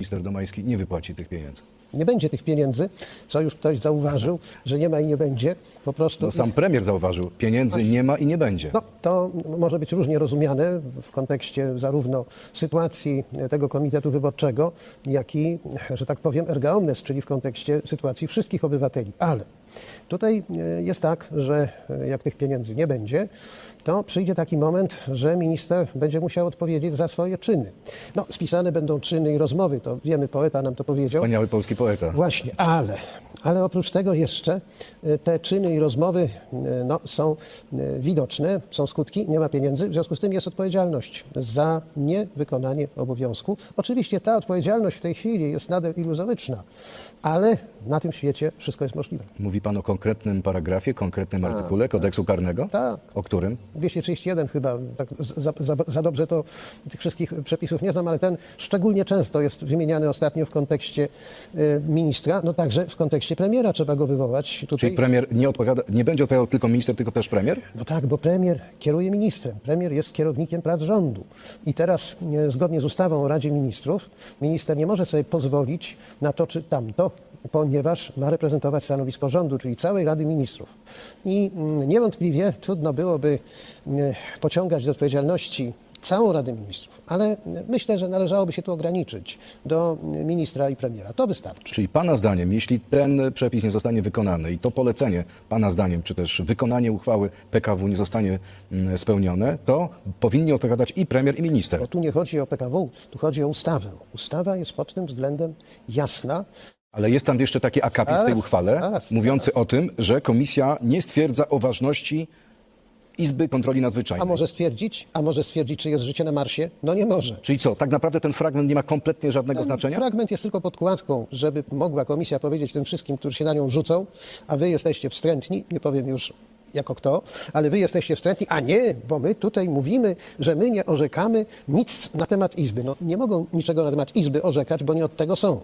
minister Domański nie wypłaci tych pieniędzy. Nie będzie tych pieniędzy, co już ktoś zauważył, że nie ma i nie będzie. Po prostu. No, sam premier zauważył, pieniędzy nie ma i nie będzie. No, to może być różnie rozumiane w kontekście zarówno sytuacji tego Komitetu Wyborczego, jak i, że tak powiem, erga omnes, czyli w kontekście sytuacji wszystkich obywateli. Ale tutaj e, jest tak, że e, jak tych pieniędzy nie będzie, to przyjdzie taki moment, że minister będzie musiał odpowiedzieć za swoje czyny. No, spisane będą czyny i rozmowy, to wiemy, poeta nam to powiedział. Wspaniały polski poeta. Właśnie, ale, ale oprócz tego jeszcze e, te czyny i rozmowy e, no, są e, widoczne, są skutki, nie ma pieniędzy, w związku z tym jest odpowiedzialność za niewykonanie obowiązku. Oczywiście ta odpowiedzialność w tej chwili jest nadal iluzoryczna, ale na tym świecie wszystko jest możliwe. Mówi pan o konkretnym paragrafie, konkretnym artykule kodeksu karnego? Tak. O którym? 231 chyba, tak za, za, za dobrze to tych wszystkich przepisów nie znam, ale ten szczególnie często jest wymieniany ostatnio w kontekście e, ministra, no także w kontekście premiera trzeba go wywołać. Tutaj. Czyli premier nie, odpowiada, nie będzie odpowiadał tylko minister, tylko też premier? No tak, bo premier kieruje ministrem. Premier jest kierownikiem prac rządu. I teraz, e, zgodnie z ustawą o Radzie Ministrów, minister nie może sobie pozwolić na to czy tamto, ponieważ ma reprezentować stanowisko rządu, czyli całej Rady Ministrów. I mm, niewątpliwie trudno byłoby e, pociągać do odpowiedzialności całą Radę Ministrów, ale myślę, że należałoby się tu ograniczyć do ministra i premiera. To wystarczy. Czyli pana zdaniem, jeśli ten przepis nie zostanie wykonany i to polecenie pana zdaniem, czy też wykonanie uchwały PKW nie zostanie mm, spełnione, to powinni odpowiadać i premier, i minister. Bo tu nie chodzi o PKW, tu chodzi o ustawę. Ustawa jest pod tym względem jasna. Ale jest tam jeszcze taki akapit w tej Zaraz, uchwale, zaraz, mówiący o tym, że komisja nie stwierdza o ważności Izby Kontroli A Nadzwyczajnej. może stwierdzić, a może stwierdzić, czy jest życie na Marsie? No nie może. Czyli co, tak naprawdę ten fragment nie ma kompletnie żadnego znaczenia? Fragment jest tylko podkładką, żeby mogła komisja powiedzieć tym wszystkim, którzy się na nią rzucą, a wy jesteście wstrętni, nie powiem już jako kto, ale wy jesteście wstrętni, a nie, bo my tutaj mówimy, że my nie orzekamy nic na temat Izby. No nie mogą niczego na temat Izby orzekać, bo nie od tego są.